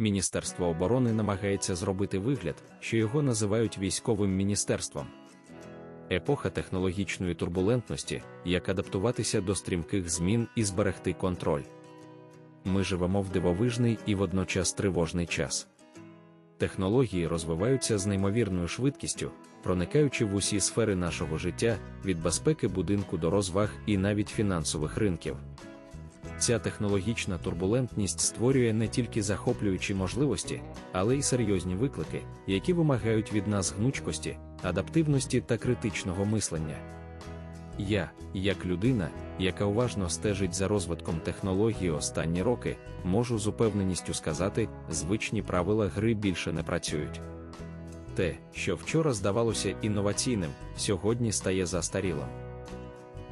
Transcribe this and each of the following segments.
Міністерство оборони намагається зробити вигляд, що його називають військовим міністерством. Епоха технологічної турбулентності, як адаптуватися до стрімких змін і зберегти контроль. Ми живемо в дивовижний і водночас тривожний час. Технології розвиваються з неймовірною швидкістю, проникаючи в усі сфери нашого життя, від безпеки будинку до розваг і навіть фінансових ринків. Ця технологічна турбулентність створює не тільки захоплюючі можливості, але й серйозні виклики, які вимагають від нас гнучкості, адаптивності та критичного мислення. Я, як людина, яка уважно стежить за розвитком технології останні роки, можу з упевненістю сказати, звичні правила гри більше не працюють. Те, що вчора здавалося інноваційним, сьогодні стає застарілим.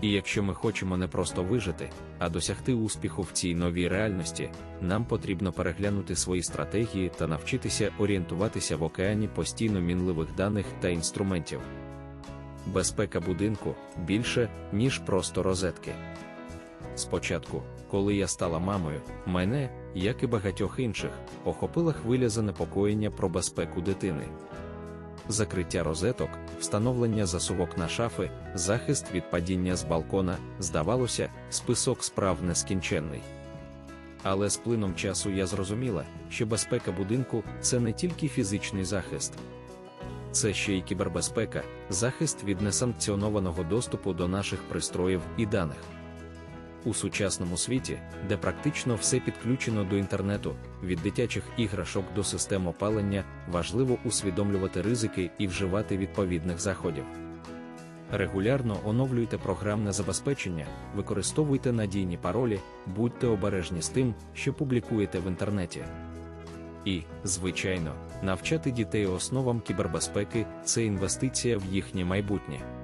І якщо ми хочемо не просто вижити, а досягти успіху в цій новій реальності, нам потрібно переглянути свої стратегії та навчитися орієнтуватися в океані постійно мінливих даних та інструментів. Безпека будинку більше, ніж просто розетки. Спочатку, коли я стала мамою, мене, як і багатьох інших, охопила хвиля занепокоєння про безпеку дитини закриття розеток, встановлення засувок на шафи, захист від падіння з балкона, здавалося, список справ нескінченний. Але з плином часу я зрозуміла, що безпека будинку це не тільки фізичний захист, це ще й кібербезпека, захист від несанкціонованого доступу до наших пристроїв і даних. У сучасному світі, де практично все підключено до інтернету, від дитячих іграшок до систем опалення, важливо усвідомлювати ризики і вживати відповідних заходів. Регулярно оновлюйте програмне забезпечення, використовуйте надійні паролі, будьте обережні з тим, що публікуєте в інтернеті. І, звичайно, навчати дітей основам кібербезпеки це інвестиція в їхнє майбутнє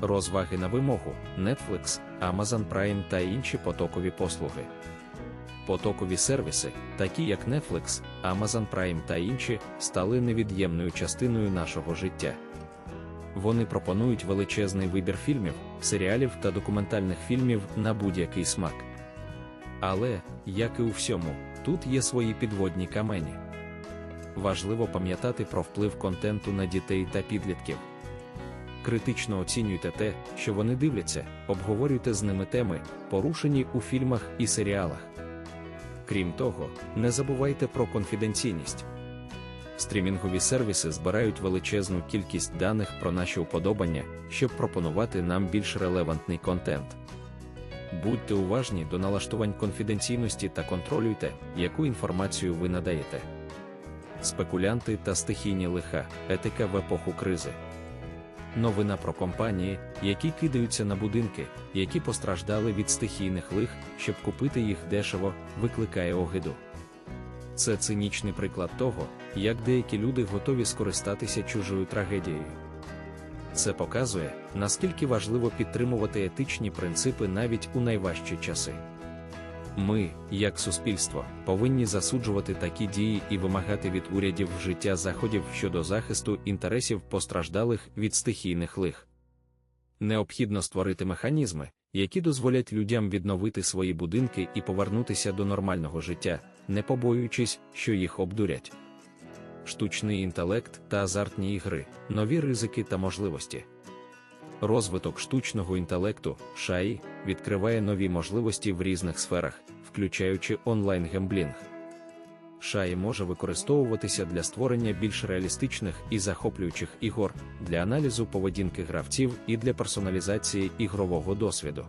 розваги на вимогу, Netflix, Amazon Prime та інші потокові послуги. Потокові сервіси, такі як Netflix, Amazon Prime та інші, стали невід'ємною частиною нашого життя. Вони пропонують величезний вибір фільмів, серіалів та документальних фільмів на будь-який смак. Але, як і у всьому, тут є свої підводні камені. Важливо пам'ятати про вплив контенту на дітей та підлітків критично оцінюйте те, що вони дивляться, обговорюйте з ними теми, порушені у фільмах і серіалах. Крім того, не забувайте про конфіденційність. Стрімінгові сервіси збирають величезну кількість даних про наші уподобання, щоб пропонувати нам більш релевантний контент. Будьте уважні до налаштувань конфіденційності та контролюйте, яку інформацію ви надаєте. Спекулянти та стихійні лиха, етика в епоху кризи. Новина про компанії, які кидаються на будинки, які постраждали від стихійних лих, щоб купити їх дешево, викликає огиду. Це цинічний приклад того, як деякі люди готові скористатися чужою трагедією. Це показує, наскільки важливо підтримувати етичні принципи навіть у найважчі часи. Ми, як суспільство, повинні засуджувати такі дії і вимагати від урядів вжиття заходів щодо захисту інтересів постраждалих від стихійних лих. Необхідно створити механізми, які дозволять людям відновити свої будинки і повернутися до нормального життя, не побоюючись, що їх обдурять. Штучний інтелект та азартні ігри, нові ризики та можливості. Розвиток штучного інтелекту шаї відкриває нові можливості в різних сферах, включаючи онлайн-гемблінг. Шаї може використовуватися для створення більш реалістичних і захоплюючих ігор, для аналізу поведінки гравців і для персоналізації ігрового досвіду.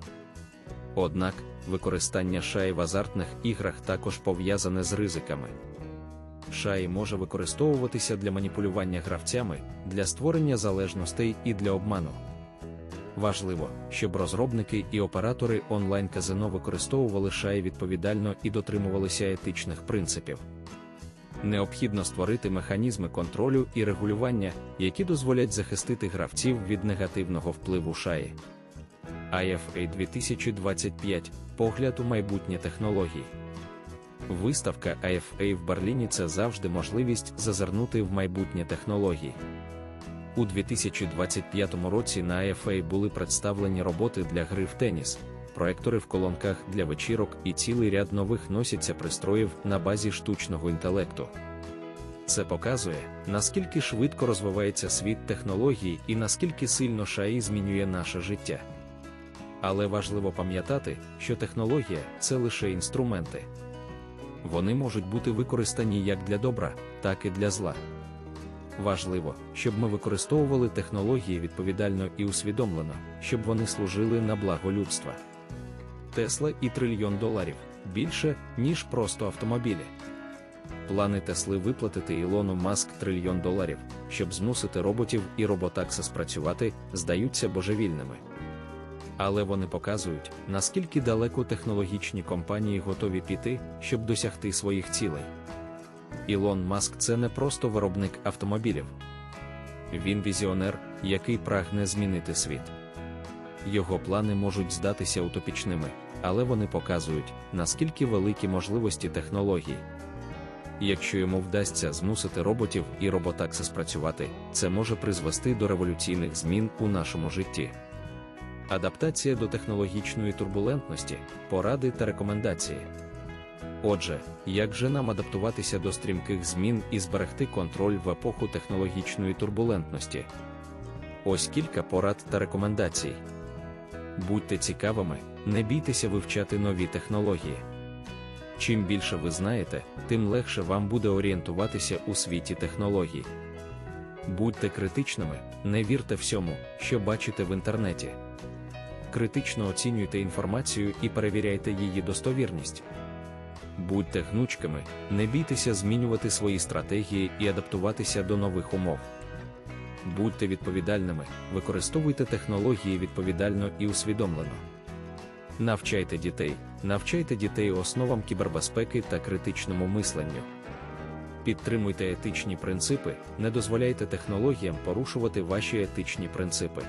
Однак, використання шаї в азартних іграх також пов'язане з ризиками. Шаї може використовуватися для маніпулювання гравцями, для створення залежностей і для обману. Важливо, щоб розробники і оператори онлайн-казино використовували шаї відповідально і дотримувалися етичних принципів. Необхідно створити механізми контролю і регулювання, які дозволять захистити гравців від негативного впливу шаї. IFA 2025 погляд у майбутнє технологій. Виставка IFA в Берліні це завжди можливість зазирнути в майбутнє технології. У 2025 році на IFA були представлені роботи для гри в теніс, проектори в колонках для вечірок і цілий ряд нових носяться пристроїв на базі штучного інтелекту. Це показує, наскільки швидко розвивається світ технологій і наскільки сильно шаї змінює наше життя. Але важливо пам'ятати, що технологія це лише інструменти. Вони можуть бути використані як для добра, так і для зла. Важливо, щоб ми використовували технології відповідально і усвідомлено, щоб вони служили на благо людства. Тесла і трильйон доларів більше, ніж просто автомобілі. Плани Тесли виплатити Ілону Маск трильйон доларів, щоб змусити роботів і роботакси спрацювати, здаються божевільними. Але вони показують, наскільки далеко технологічні компанії готові піти, щоб досягти своїх цілей. Ілон Маск це не просто виробник автомобілів. Він візіонер, який прагне змінити світ. Його плани можуть здатися утопічними, але вони показують, наскільки великі можливості технологій. Якщо йому вдасться змусити роботів і роботакси спрацювати, це може призвести до революційних змін у нашому житті. Адаптація до технологічної турбулентності, поради та рекомендації. Отже, як же нам адаптуватися до стрімких змін і зберегти контроль в епоху технологічної турбулентності? Ось кілька порад та рекомендацій. Будьте цікавими, не бійтеся вивчати нові технології. Чим більше ви знаєте, тим легше вам буде орієнтуватися у світі технологій. Будьте критичними, не вірте всьому, що бачите в інтернеті. Критично оцінюйте інформацію і перевіряйте її достовірність. Будьте гнучкими, не бійтеся змінювати свої стратегії і адаптуватися до нових умов. Будьте відповідальними, використовуйте технології відповідально і усвідомлено. Навчайте дітей, навчайте дітей основам кібербезпеки та критичному мисленню. Підтримуйте етичні принципи, не дозволяйте технологіям порушувати ваші етичні принципи.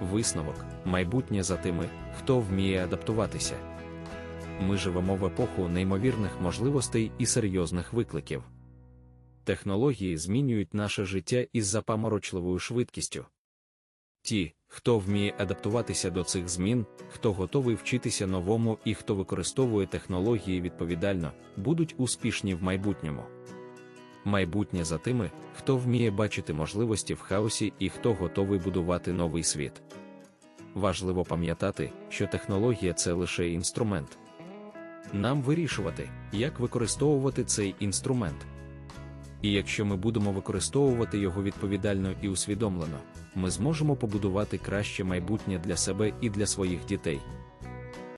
Висновок майбутнє за тими, хто вміє адаптуватися. Ми живемо в епоху неймовірних можливостей і серйозних викликів. Технології змінюють наше життя із запаморочливою швидкістю. Ті, хто вміє адаптуватися до цих змін, хто готовий вчитися новому і хто використовує технології відповідально, будуть успішні в майбутньому. Майбутнє за тими, хто вміє бачити можливості в хаосі і хто готовий будувати новий світ. Важливо пам'ятати, що технологія це лише інструмент. Нам вирішувати, як використовувати цей інструмент. І якщо ми будемо використовувати його відповідально і усвідомлено, ми зможемо побудувати краще майбутнє для себе і для своїх дітей.